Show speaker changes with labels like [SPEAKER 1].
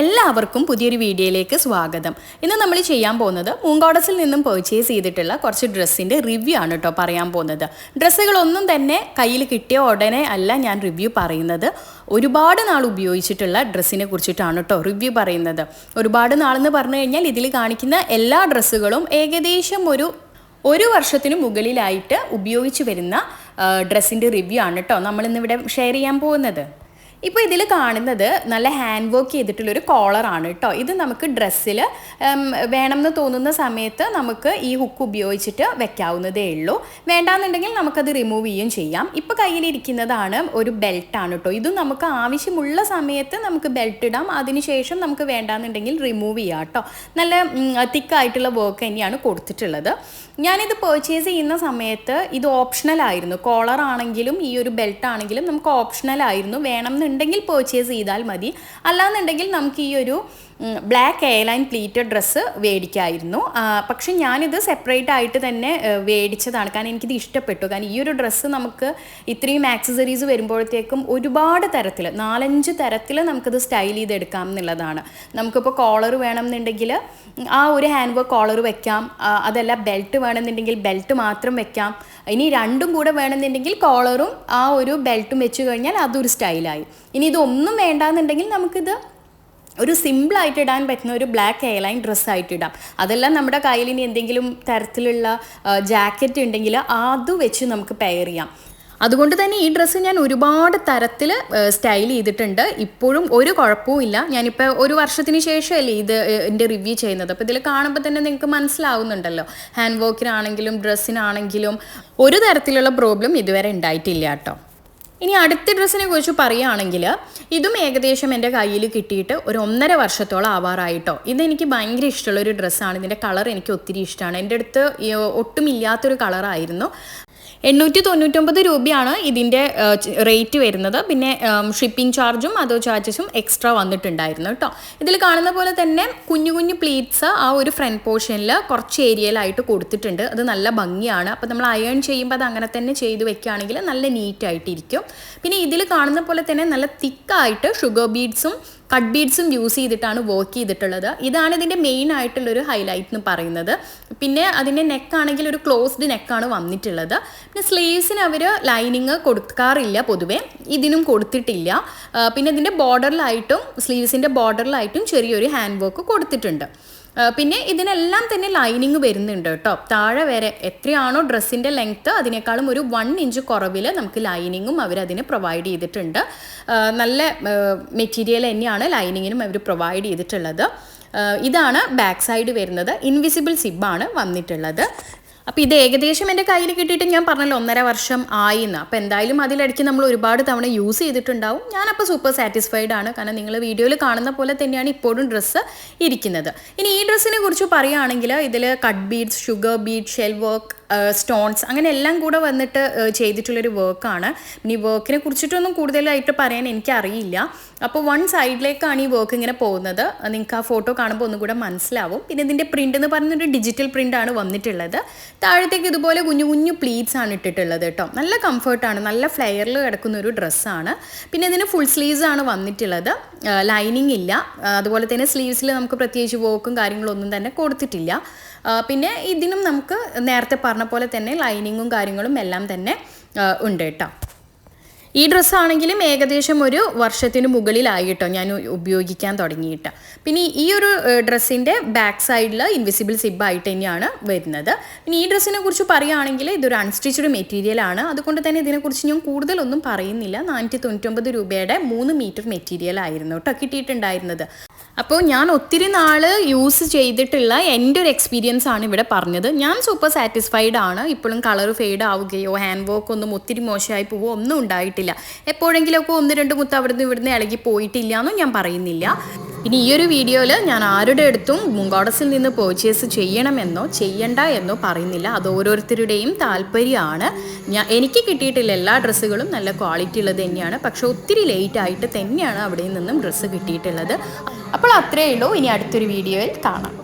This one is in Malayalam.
[SPEAKER 1] എല്ലാവർക്കും പുതിയൊരു വീഡിയോയിലേക്ക് സ്വാഗതം. ഇന്ന് നമ്മൾ ചെയ്യാൻ പോകുന്നത് മൂങ്കോടസിൽ നിന്നും പർച്ചേസ് ചെയ്തിട്ടുള്ള കുറച്ച് ഡ്രസ്സിന്റെ റിവ്യൂ ആണ് കേട്ടോ പറയാൻ പോകുന്നത്. ഡ്രസ്സുകളൊന്നും തന്നെ കയ്യിൽ കിട്ടിയ ഉടനെ അല്ല ഞാൻ റിവ്യൂ പറയുന്നത്. ഒരുപാട് നാൾ ഉപയോഗിച്ചിട്ടുള്ള ഡ്രസ്സിനെ കുറിച്ചിട്ടാണ് കേട്ടോ റിവ്യൂ പറയുന്നത്. ഒരുപാട് നാളെന്ന് പറഞ്ഞു കഴിഞ്ഞാൽ ഇതിൽ കാണിക്കുന്ന എല്ലാ ഡ്രസ്സുകളും ഏകദേശം ഒരു ഒരു വർഷത്തിന് മുകളിലായിട്ട് ഉപയോഗിച്ച് വരുന്ന ഡ്രസ്സിന്റെ റിവ്യൂ ആണ് കേട്ടോ നമ്മളിന്നിവിടെ ഷെയർ ചെയ്യാൻ പോകുന്നത്. ഇപ്പോൾ ഇതിൽ കാണുന്നത് നല്ല ഹാൻഡ് വർക്ക് ചെയ്തിട്ടുള്ളൊരു കോളറാണ് കേട്ടോ ഇത് നമുക്ക് ഡ്രസ്സിൽ വേണമെന്ന് തോന്നുന്ന സമയത്ത് നമുക്ക് ഈ ഹുക്ക് ഉപയോഗിച്ചിട്ട് വെക്കാവുന്നതേ ഉള്ളൂ. വേണ്ടാന്നുണ്ടെങ്കിൽ നമുക്കത് റിമൂവ് ചെയ്യുകയും ചെയ്യാം. ഇപ്പോൾ കയ്യിലിരിക്കുന്നതാണ് ഒരു ബെൽറ്റാണ് കേട്ടോ ഇത് നമുക്ക് ആവശ്യമുള്ള സമയത്ത് നമുക്ക് ബെൽറ്റ് ഇടാം. അതിനുശേഷം നമുക്ക് വേണ്ടാന്നുണ്ടെങ്കിൽ റിമൂവ് ചെയ്യാം കേട്ടോ നല്ല തിക്കായിട്ടുള്ള വർക്ക് തന്നെയാണ് കൊടുത്തിട്ടുള്ളത്. ഞാനിത് പേർച്ചേസ് ചെയ്യുന്ന സമയത്ത് ഇത് ഓപ്ഷണൽ ആയിരുന്നു. കോളർ ആണെങ്കിലും ഈ ഒരു ബെൽറ്റ് ആണെങ്കിലും നമുക്ക് ഓപ്ഷണൽ ആയിരുന്നു. വേണമെന്നുണ്ടെങ്കിൽ പേർച്ചേസ് ചെയ്താൽ മതി. അല്ലാന്നുണ്ടെങ്കിൽ നമുക്ക് ഈ ഒരു ബ്ലാക്ക് എയർലൈൻ പ്ലീറ്റഡ് ഡ്രസ്സ് മേടിക്കായിരുന്നു. പക്ഷെ ഞാനിത് സെപ്പറേറ്റ് ആയിട്ട് തന്നെ മേടിച്ചതാണ്. കാരണം എനിക്കിത് ഇഷ്ടപ്പെട്ടു. കാരണം ഈ ഒരു ഡ്രസ്സ് നമുക്ക് ഇത്രയും ആക്സസറീസ് വരുമ്പോഴത്തേക്കും ഒരുപാട് തരത്തിൽ നാലഞ്ച് തരത്തിൽ നമുക്കിത് സ്റ്റൈൽ ചെയ്തെടുക്കാം എന്നുള്ളതാണ്. നമുക്കിപ്പോൾ കോളർ വേണമെന്നുണ്ടെങ്കിൽ ആ ഒരു ഹാൻഡ് വർക്ക് കോളർ വെക്കാം അതല്ല ബെൽറ്റ് വേണമെന്നുണ്ടെങ്കിൽ ബെൽറ്റ് മാത്രം വെക്കാം. ഇനി രണ്ടും കൂടെ വേണമെന്നുണ്ടെങ്കിൽ കോളറും ആ ഒരു ബെൽറ്റും വെച്ച് കഴിഞ്ഞാൽ അതൊരു സ്റ്റൈലായി ഇനി ഇതൊന്നും വേണ്ടാന്നുണ്ടെങ്കിൽ നമുക്കിത് ഒരു സിമ്പിളായിട്ട് ഇടാൻ പറ്റുന്ന ഒരു ബ്ലാക്ക് എയർലൈൻ ഡ്രസ്സായിട്ട് ഇടാം. അതെല്ലാം നമ്മുടെ കയ്യിൽ ഇനി എന്തെങ്കിലും തരത്തിലുള്ള ജാക്കറ്റ് ഉണ്ടെങ്കിൽ അത് വെച്ച് നമുക്ക് പെയർ ചെയ്യാം. അതുകൊണ്ട് തന്നെ ഈ ഡ്രസ്സ് ഞാൻ ഒരുപാട് തരത്തിൽ സ്റ്റൈൽ ചെയ്തിട്ടുണ്ട്. ഇപ്പോഴും ഒരു കുഴപ്പവും ഇല്ല. ഞാനിപ്പോൾ ഒരു വർഷത്തിന് ശേഷമല്ലേ ഇത് എന്റെ റിവ്യൂ ചെയ്യുന്നത്. അപ്പോൾ ഇതിൽ കാണുമ്പോൾ തന്നെ നിങ്ങൾക്ക് മനസ്സിലാവുന്നുണ്ടല്ലോ. ഹാൻഡ് വർക്കിനാണെങ്കിലും ഡ്രസ്സിനാണെങ്കിലും ഒരു തരത്തിലുള്ള പ്രോബ്ലം ഇതുവരെ ഉണ്ടായിട്ടില്ല കേട്ടോ. ഇനി അടുത്ത ഡ്രസ്സിനെ കുറിച്ച് പറയുകയാണെങ്കിൽ ഇതും ഏകദേശം എന്റെ കയ്യിൽ കിട്ടിയിട്ട് ഒരു ഒന്നര വർഷത്തോളം ആവാറായിട്ടോ. ഇതെനിക്ക് ഭയങ്കര ഇഷ്ടമുള്ള ഒരു ഡ്രസ്സാണ്. ഇതിന്റെ കളർ എനിക്ക് ഒത്തിരി ഇഷ്ടമാണ്. എന്റെ അടുത്ത് ഒട്ടുമില്ലാത്തൊരു കളറായിരുന്നു. എണ്ണൂറ്റി തൊണ്ണൂറ്റൊമ്പത് രൂപയാണ് ഇതിന്റെ റേറ്റ് വരുന്നത്. പിന്നെ ഷിപ്പിംഗ് ചാർജും അതോ ചാർജസും എക്സ്ട്രാ വന്നിട്ടുണ്ടായിരുന്നു കേട്ടോ ഇതിൽ കാണുന്ന പോലെ തന്നെ കുഞ്ഞു കുഞ്ഞു പ്ലീറ്റ്സ് ആ ഒരു ഫ്രണ്ട് പോർഷനിൽ കുറച്ച് ഏരിയയിലായിട്ട് കൊടുത്തിട്ടുണ്ട്. അത് നല്ല ഭംഗിയാണ്. അപ്പോൾ നമ്മൾ അയേൺ ചെയ്യുമ്പോൾ അത് അങ്ങനെ തന്നെ ചെയ്ത് വെക്കുകയാണെങ്കിൽ നല്ല നീറ്റായിട്ടിരിക്കും പിന്നെ ഇതിൽ കാണുന്ന പോലെ തന്നെ നല്ല തിക്കായിട്ട് ഷുഗർ ബീഡ്സും കട്ട് ബീഡ്സും യൂസ് ചെയ്തിട്ടാണ് വർക്ക് ചെയ്തിട്ടുള്ളത്. ഇതാണ് ഇതിന്റെ മെയിൻ ആയിട്ടുള്ളൊരു ഹൈലൈറ്റ് എന്ന് പറയുന്നത്. പിന്നെ അതിന്റെ നെക്കാണെങ്കിൽ ഒരു ക്ലോസ്ഡ് നെക്കാണ് വന്നിട്ടുള്ളത്. പിന്നെ സ്ലീവ്സിന് അവർ ലൈനിങ് കൊടുക്കാറില്ല പൊതുവേ. ഇതിനും കൊടുത്തിട്ടില്ല. പിന്നെ ഇതിന്റെ ബോർഡറിലായിട്ടും സ്ലീവ്സിന്റെ ബോർഡറിലായിട്ടും ചെറിയൊരു ഹാൻഡ് വർക്ക് കൊടുത്തിട്ടുണ്ട്. പിന്നെ ഇതിനെല്ലാം തന്നെ ലൈനിങ് വരുന്നുണ്ട് കേട്ടോ. താഴെ വരെ എത്രയാണോ ഡ്രസ്സിന്റെ ലെങ്ത്ത് അതിനേക്കാളും ഒരു വൺ ഇഞ്ച് കുറവിൽ നമുക്ക് ലൈനിങ്ങും അവർ അവരതിന് പ്രൊവൈഡ് ചെയ്തിട്ടുണ്ട്. നല്ല മെറ്റീരിയൽ തന്നെയാണ് ലൈനിങ്ങിനും അവർ പ്രൊവൈഡ് ചെയ്തിട്ടുള്ളത്. ഇതാണ് ബാക്ക് സൈഡ് വരുന്നത്. ഇൻവിസിബിൾ സിബാണ് വന്നിട്ടുള്ളത്. അപ്പോൾ ഇത് ഏകദേശം എന്റെ കയ്യിൽ കിട്ടിയിട്ട് ഞാൻ പറഞ്ഞല്ലോ ഒന്നര വർഷം ആയിന്ന്. അപ്പോൾ എന്തായാലും അതിലിടയ്ക്ക് നമ്മൾ ഒരുപാട് തവണ യൂസ് ചെയ്തിട്ടുണ്ടാവും. ഞാനപ്പോൾ സൂപ്പർ സാറ്റിസ്ഫൈഡ് ആണ്. കാരണം നിങ്ങൾ വീഡിയോയിൽ കാണുന്ന പോലെ തന്നെയാണ് ഇപ്പോഴും ഡ്രസ്സ് ഇരിക്കുന്നത്. ഇനി ഈ ഡ്രസ്സിനെ കുറിച്ച് പറയുകയാണെങ്കിൽ ഇതിൽ cut beads sugar bead shell work stones അങ്ങനെ എല്ലാം കൂടെ വന്നിട്ട് ചെയ്തിട്ടുള്ളൊരു വർക്കാണ് ഇനി വർക്കിനെ കുറിച്ചിട്ടൊന്നും കൂടുതലായിട്ട് പറയാൻ എനിക്കറിയില്ല. അപ്പോൾ വൺ സൈഡിലേക്കാണ് ഈ വർക്ക് ഇങ്ങനെ പോകുന്നത്. നിങ്ങൾക്ക് ആ ഫോട്ടോ കാണുമ്പോൾ ഒന്നും കൂടെ മനസ്സിലാവും. പിന്നെ ഇതിന്റെ പ്രിന്റ് എന്ന് പറഞ്ഞൊരു ഡിജിറ്റൽ പ്രിന്റാണ് വന്നിട്ടുള്ളത്. താഴത്തേക്ക് ഇതുപോലെ കുഞ്ഞു കുഞ്ഞു പ്ലീറ്റ്സ് ആണ് ഇട്ടിട്ടുള്ളത് കേട്ടോ. നല്ല കംഫർട്ടാണ് നല്ല ഫ്ലെയറിൽ കിടക്കുന്ന ഒരു ഡ്രസ്സാണ് പിന്നെ ഇതിന് ഫുൾ സ്ലീവ്സ് ആണ് വന്നിട്ടുള്ളത്. ലൈനിങ് ഇല്ല. അതുപോലെ തന്നെ സ്ലീവ്സിൽ നമുക്ക് പ്രത്യേകിച്ച് വർക്കും കാര്യങ്ങളൊന്നും തന്നെ കൊടുത്തിട്ടില്ല. പിന്നെ ഇതിനും നമുക്ക് നേരത്തെ പറഞ്ഞ പോലെ തന്നെ ലൈനിങ്ങും കാര്യങ്ങളും എല്ലാം തന്നെ ഉണ്ട് കേട്ടോ. ഈ ഡ്രസ്സാണെങ്കിലും ഏകദേശം ഒരു വർഷത്തിന് മുകളിലായി കേട്ടോ ഞാൻ ഉപയോഗിക്കാൻ തുടങ്ങിയിട്ട്. പിന്നെ ഈ ഒരു ഡ്രസ്സിന്റെ ബാക്ക് സൈഡിൽ ഇൻവിസിബിൾ സിബായിട്ട് തന്നെയാണ് വരുന്നത്. പിന്നെ ഈ ഡ്രസ്സിനെ കുറിച്ച് പറയുകയാണെങ്കിൽ ഇതൊരു അൺസ്റ്റിച്ചഡ് മെറ്റീരിയലാണ് അതുകൊണ്ട് തന്നെ ഇതിനെക്കുറിച്ച് ഞാൻ കൂടുതലൊന്നും പറയുന്നില്ല. നാനൂറ്റി തൊണ്ണൂറ്റൊമ്പത് രൂപയുടെ മൂന്ന് മീറ്റർ മെറ്റീരിയൽ ആയിരുന്നു കേട്ടോ കിട്ടിയിട്ടുണ്ടായിരുന്നത്. അപ്പോൾ ഞാൻ ഒത്തിരി നാൾ യൂസ് ചെയ്തിട്ടുള്ള എന്റെ ഒരു എക്സ്പീരിയൻസ് ആണ് ഇവിടെ പറഞ്ഞത്. ഞാൻ സൂപ്പർ സാറ്റിസ്ഫൈഡ് ആണ്. ഇപ്പോഴും കളർ ഫെയ്ഡ് ആവുകയോ ഹാൻഡ് വർക്ക് ഒന്നും ഒത്തിരി മോശമായി പോവുകയോ ഒന്നും ഉണ്ടായിട്ടില്ല. എപ്പോഴെങ്കിലുമൊക്കെ ഒന്ന് രണ്ട് മുത്ത് അവിടുന്ന് ഇവിടുന്ന് ഇളകി പോയിട്ടില്ല എന്നും ഞാൻ പറയുന്നില്ല. ഇനി ഈ ഒരു വീഡിയോയിൽ ഞാൻ ആരുടെ അടുത്തും മുങ്കോടസിൽ നിന്ന് പേർച്ചേസ് ചെയ്യണമെന്നോ ചെയ്യണ്ട എന്നോ പറയുന്നില്ല. അത് ഓരോരുത്തരുടെയും താല്പര്യമാണ്. ഞാൻ എനിക്ക് കിട്ടിയിട്ടുള്ള എല്ലാ ഡ്രസ്സുകളും നല്ല ക്വാളിറ്റി ഉള്ളത് തന്നെയാണ്. പക്ഷേ ഒത്തിരി ലേറ്റ് ആയിട്ട് തന്നെയാണ് അവിടെ നിന്നും ഡ്രസ്സ് കിട്ടിയിട്ടുള്ളത്. അപ്പോൾ അത്രയേ ഉള്ളൂ. ഇനി അടുത്തൊരു വീഡിയോയിൽ കാണാം.